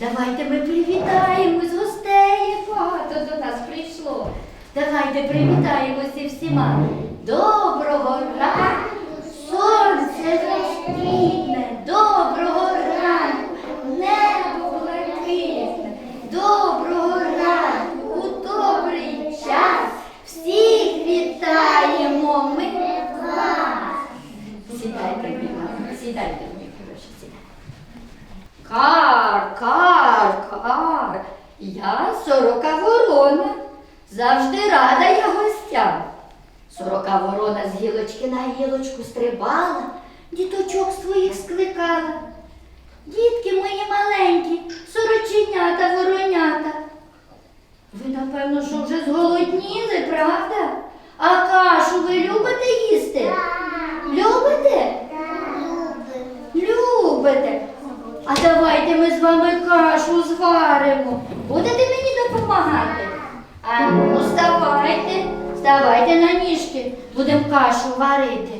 Давайте ми привітаємось, гостей, як багато до нас прийшло. Давайте привітаємося всіма. Доброго ранку, сонце розквітне, доброго ранку, небо блакитне, доброго ранку, у добрий час. Всіх вітаємо ми вас. Сідайте, мій мама, сідайте, мої хороші, сідайте. Кар, кар, кар. Я сорока ворона. Завжди рада я гостям. Сорока ворона з гілочки на гілочку стрибала, діточок своїх скликала. Дітки мої маленькі, сороченята, воронята. Ви, напевно, що вже зголодніли, правда? А кашу ви любите їсти? Любите? Любите. А давайте ми з вами кашу зваримо. Будете мені допомагати? А ну, вставайте, вставайте на ніжки, будемо кашу варити.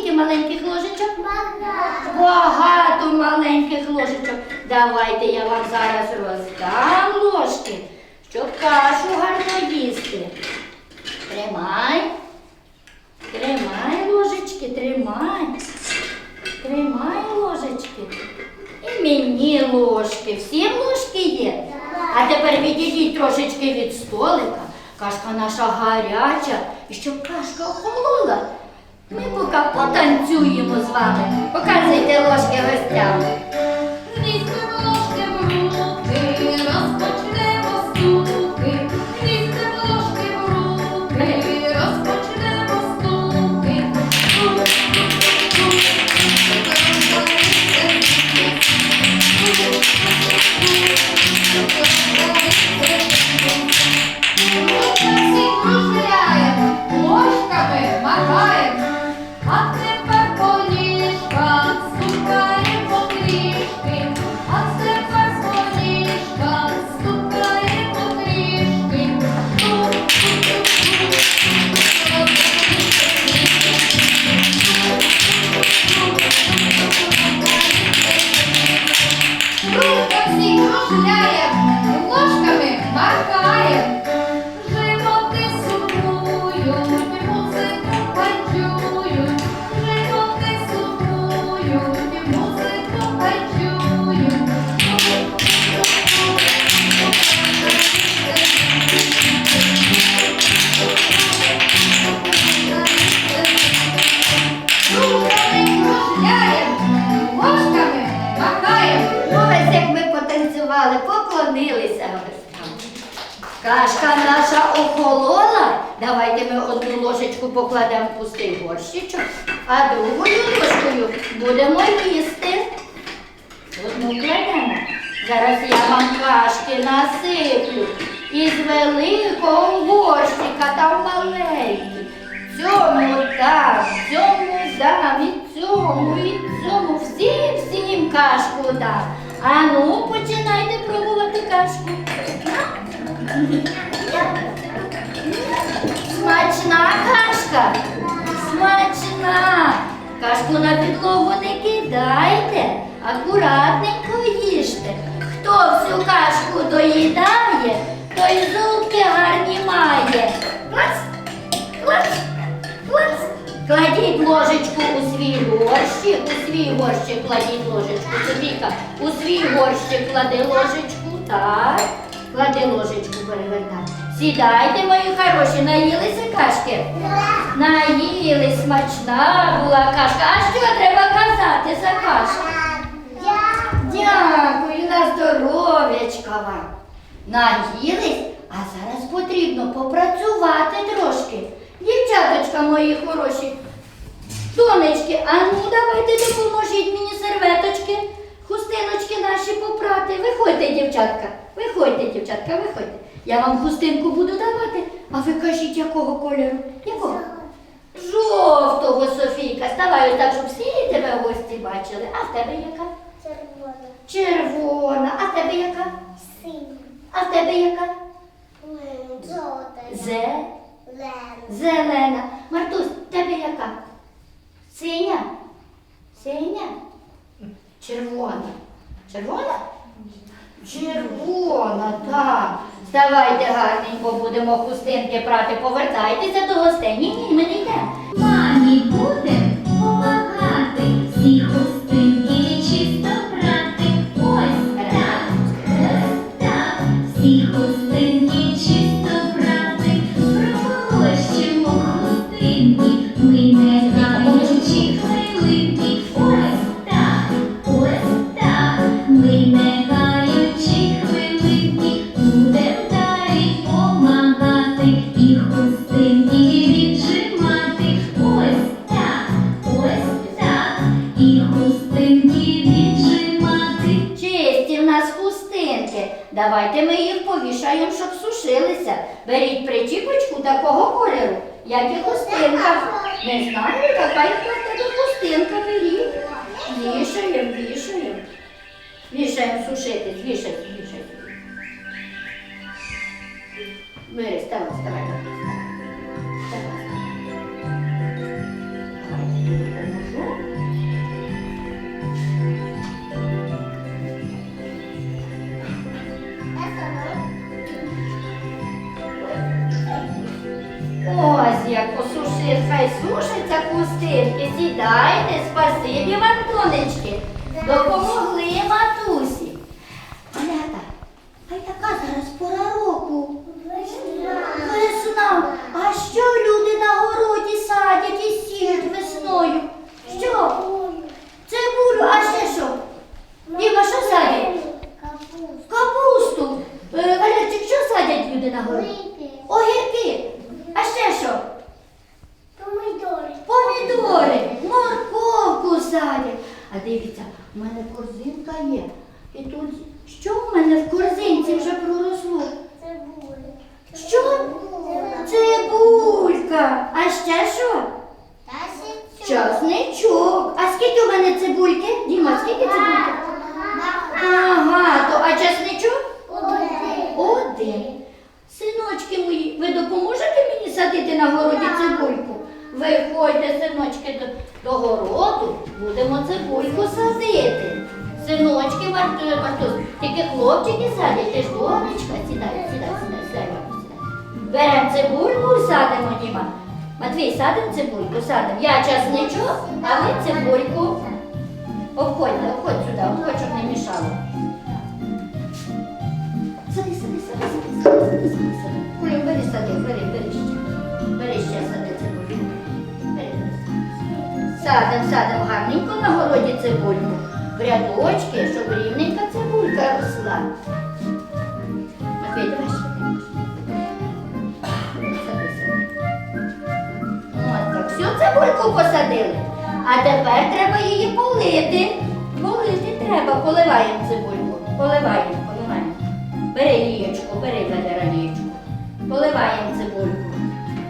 Скільки маленьких ложечок? Багато маленьких ложечок. Давайте я вам зараз роздам ложки, щоб кашу гарно їсти. Тримай. Тримай ложечки, тримай. Тримай ложечки. І мені ложки. Всім ложки є. А тепер відійдіть трошечки від столика. Кашка наша гаряча. І щоб кашка охолола, ми поки потанцюємо з вами. Показуйте ложки гостям. Потанцювали, поклонилися гостям. Кашка наша охолола. Давайте ми одну ложечку покладемо в пустий горщичок, а другою ложкою будемо їсти. Одну кладемо. Зараз я вам кашки насиплю. Із великого горщика там маленький. Цьому дам, цьому дам, і цьому, і цьому. Всім, всім кашку дам. А ну, починайте пробувати кашку. Смачна кашка. Смачна. Кашку на підлогу не кидайте, акуратненько їжте. Хто всю кашку доїдає, той зубки гарні має. Кладіть ложечку свій горщик, у свій горщик кладіть ложечку. Софійка, у свій горщик клади ложечку. Так. Клади ложечку, перевертай. Сідайте, мої хороші, наїлися кашки? Наїлись, смачна була кашка. А що треба казати за кашку? Дякую на здоров'ячка вам. Наїлись, а зараз потрібно попрацювати трошки. Дівчаточка мої хороші, донечки, а ну давайте допоможіть мені серветочки, хустиночки наші попрати. Виходьте, дівчатка, виходьте, дівчатка, виходьте. Я вам хустинку буду давати, а ви кажіть, якого кольору? Якого? Жовтого, Софійка. Ставай так, щоб всі тебе гості бачили. А в тебе яка? Червона. Червона. А в тебе яка? А в тебе яка? Зе. Зелена. Яка? Синя? Синя? Червона. Червона? Червона, так. Вставайте гарненько, будемо хустинки прати. Повертайтеся до гостей. Ні, ні, ми не йдемо. Мамі будем Не знаю, яка яка в тебе хустинка беріть. Вішаємо, вішаємо. Вішаємо сушитись, вішаємо, вішаємо. Ми ставай. Ставай, Сідайте, спасибі вам, донечки. Допомогли матусі. Малята, а й така зараз пора року. Весна. А що люди на городі садять і сіють весною? Що? Цибулю, а ще що? Діма, що садять? Капусту. Е, Валерчик, що садять люди на городі? Огірки. А ще що? Помідори, морковку садять. А дивіться, в мене корзинка є. І тут що в мене в корзинці вже проросло? Що? Цибулька. А ще що? Часничок. А скільки у мене цибульки? Діма, скільки цибульки? Багато. А часничок? Один. Синочки мої, ви допоможете мені садити на городі цибульку? Виходьте, синочки, до, до городу, будемо цибульку садити. Синочки, Марту, Мартусь, тільки хлопчики садять, ти ж донечка, сідай, сідай, сідай, сідай, сідай. Беремо цибульку і садимо, Діма. Матвій, садимо цибульку, садимо. Я часничок, а ви цибульку. Обходьте, обходь сюди, обходь, щоб не мішало. Сади, сади, сади, сади, сади, сади, сади, садом, садом гарненько на городі цибульку, в рядочки, щоб рівненька цибулька росла. Матвій, Ось так, всю цибульку посадили. А тепер треба її полити. Полити треба, поливаємо цибульку. Поливаємо, поливаємо. Бери лієчку, бери ведера лієчку. Поливаємо цибульку.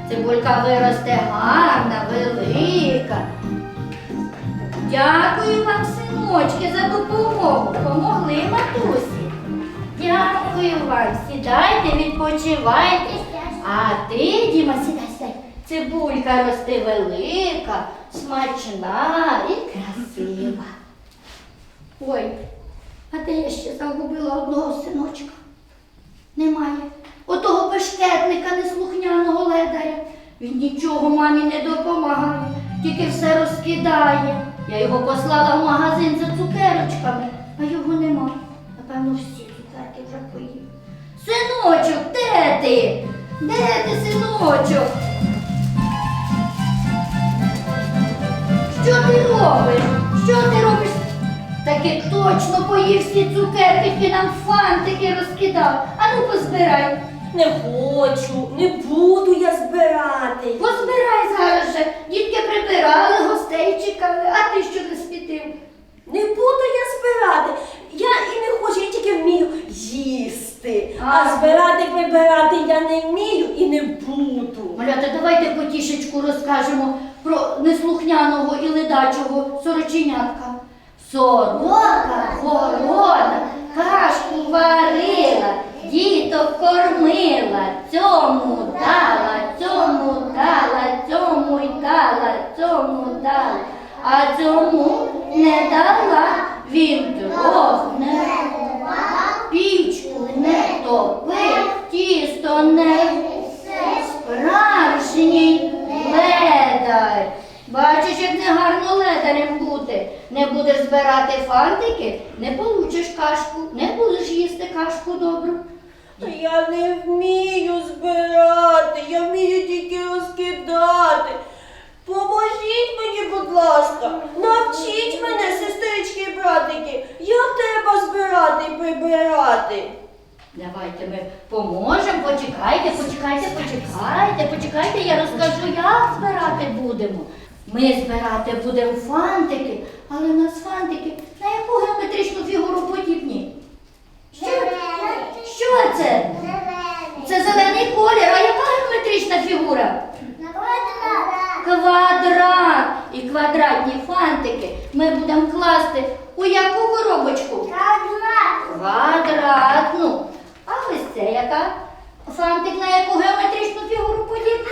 Цибулька виросте гарна, велика. Дякую вам, синочки, за допомогу. Помогли матусі. Дякую вам. Сідайте, відпочивайте. А ти, Діма, сідай, сідай. Цибулька росте велика, смачна і красива. Ой, а де я ще загубила одного синочка? Немає. Отого бешкетника неслухняного ледаря. Він нічого мамі не допомагає, тільки все розкидає. Я його послала в магазин за цукерочками, а його нема. Напевно, всі цукерки вже. Синочок, де ти? Де ти, синочок? Що ти робиш? Що ти робиш? Таки точно поїв всі цукерки, ти нам фантики розкидав. Ану позбирай. Не хочу, не буду я збирати. Позбирай зараз же. Дітки прибирали, гостей чекали, а ти що не спітив? Не буду я збирати. Я і не хочу, я тільки вмію їсти. А, А. збирати, прибирати я не вмію і не буду. Малята, давайте потішечку розкажемо про неслухняного і ледачого сороченятка. Сорока горона, кашку варила, кормила, цьому дала, цьому дала, цьому й дала, цьому дала, а цьому не дала, він дров не пічку не топив, тісто не Справжній ледар. Бачиш, як негарно ледарем бути. Не будеш збирати фантики, не получиш кашку, не будеш їсти кашку добру. Та Я не вмію збирати, я вмію тільки розкидати. Поможіть мені, будь ласка, навчіть мене, сестрички і братики, як треба збирати і прибирати. Давайте ми поможемо, почекайте, почекайте, почекайте, почекайте, я розкажу, як збирати будемо. Ми збирати будемо фантики, але у нас фантики на яку геометричну фігуру подібні? Що, що це? Це зелений колір, а яка геометрична фігура? Квадрат. І квадратні фантики ми будемо класти у яку коробочку? Квадратну. А ось це яка? Фантик на яку геометричну фігуру подібний?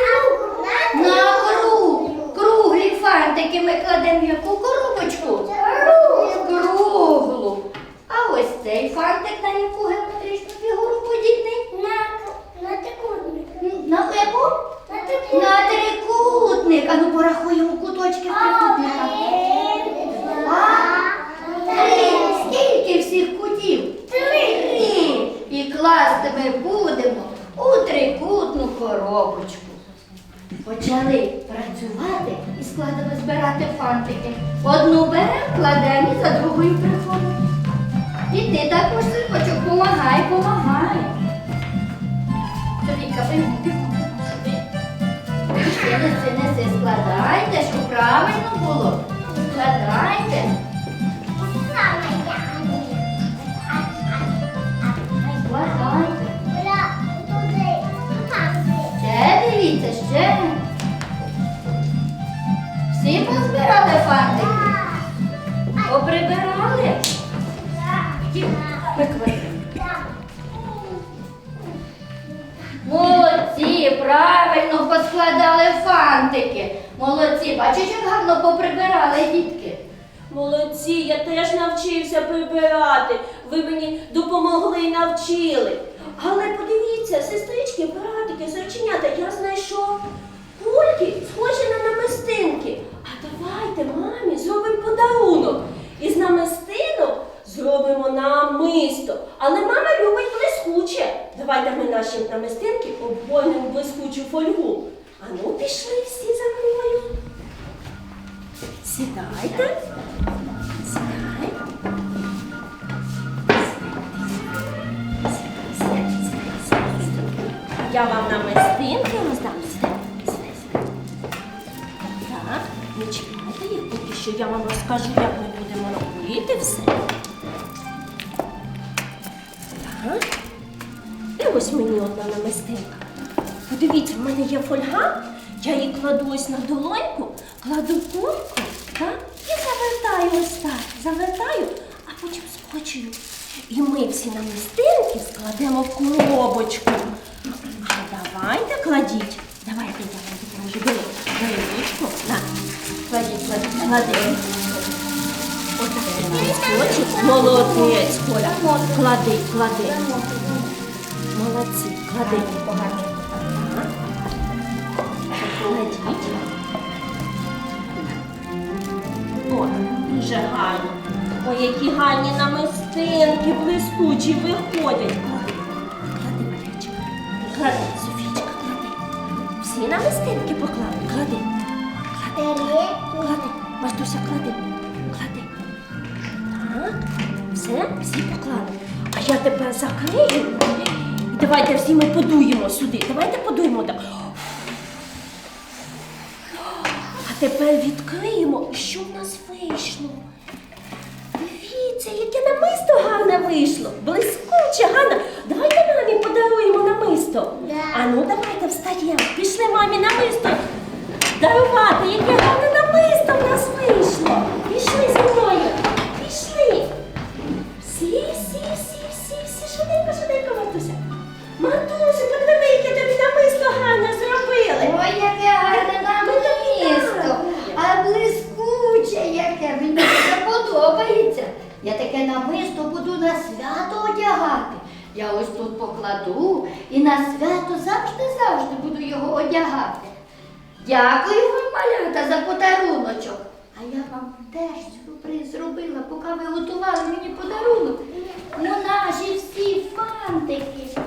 На круг. Круглі фантики ми кладемо в яку коробочку? Круглу. А ось цей фантик на яку геометричну фігуру подібний? На трикутник. На яку? На трикутник. А ну порахуємо куточки трикутника. Три. Скільки всіх кутів? Три. І класти ми будемо у трикутну коробочку. Почали працювати і складемо збирати фантики. Одну беремо, кладемо і за другою приходимо. І ти також синочок, помагай, помагай. Бігом, сюди. Ще неси, неси, складайте, щоб правильно було. Складайте. Всі позбирали фантики? Поприбирали? Молодці, правильно поскладали фантики. Молодці, бачиш, як гарно поприбирали дітки. Молодці, я теж навчився прибирати. Ви мені допомогли і навчили. Але подивіться, сестрички, братики, сорченята, я знайшов кульки, схожі на давайте мамі зробимо подарунок. Із намистинок зробимо намисто. Але мама любить блискуче. Давайте ми наші намистинки обгонимо блискучу фольгу. Ану, пішли всі за мною. Сідайте. Сідай. Я вам намистинки роздам. Що я вам розкажу, як ми будемо робити все. Так. І ось мені одна намистинка. Подивіться, в мене є фольга, я її кладу ось на долоньку, кладу кульку, так, і завертаю ось так. Завертаю, а потім скочую. І ми всі намистинки складемо в коробочку. Давайте кладіть. Давайте я вам ручку. На. Кладіть, клади. Отак листочок. Молодець, Коля. Клади, клади. Молодці, клади. Так. Кладіть. О, дуже гарно. Ой, які гарні намистинки, блискучі виходять. Клади, Марічка. Клади, Софійчка, клади. Всі намистинки поклади. Мастуся, клади. Клади. Так. Все, всі поклали. А я тепер закрию. І давайте всі ми подуємо сюди. Давайте подуємо так. А тепер відкриємо, що в нас вийшло. Дивіться, яке намисто гарне вийшло. Блискуче, гарне. Давайте мамі подаруємо намисто. А ну давайте встаємо. Пішли мамі намисто. Дарувати, яке гарне намисто в нас вийшло. Пішли зі мною. Пішли. Всі, всі, всі, всі, всі, швиденько, швиденько, Мартуся. Мартуся, подиви, яке тобі намисто гарне зробили. Ой, яке гарне намисто, а блискуче яке, мені це подобається. Я таке намисто буду на свято одягати. Я ось тут покладу і на свято завжди-завжди буду його одягати. Дякую вам, малята, за подаруночок. А я вам теж сюрприз зробила, поки ви готували мені подарунок. Ну, наші всі фантики.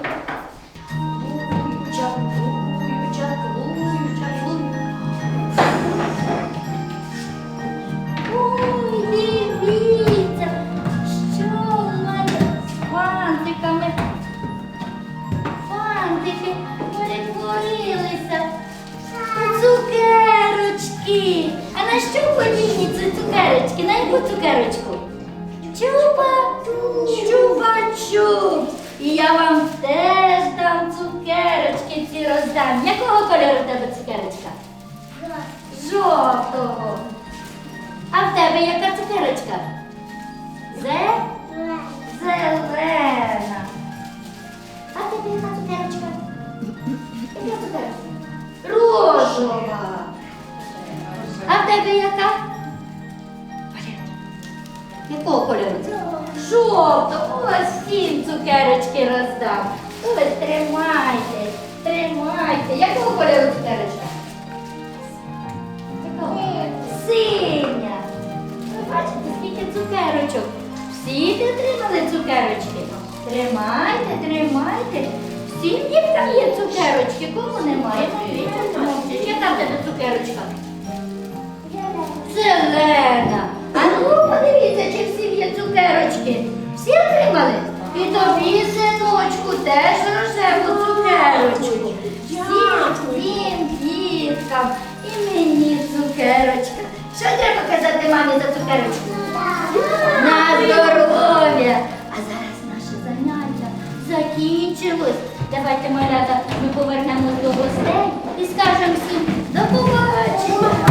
Треба мамі за цукерочку? На здоров'я! А зараз наше заняття закінчилось. Давайте, малята, ми повернемось до гостей і скажемо всім до побачення.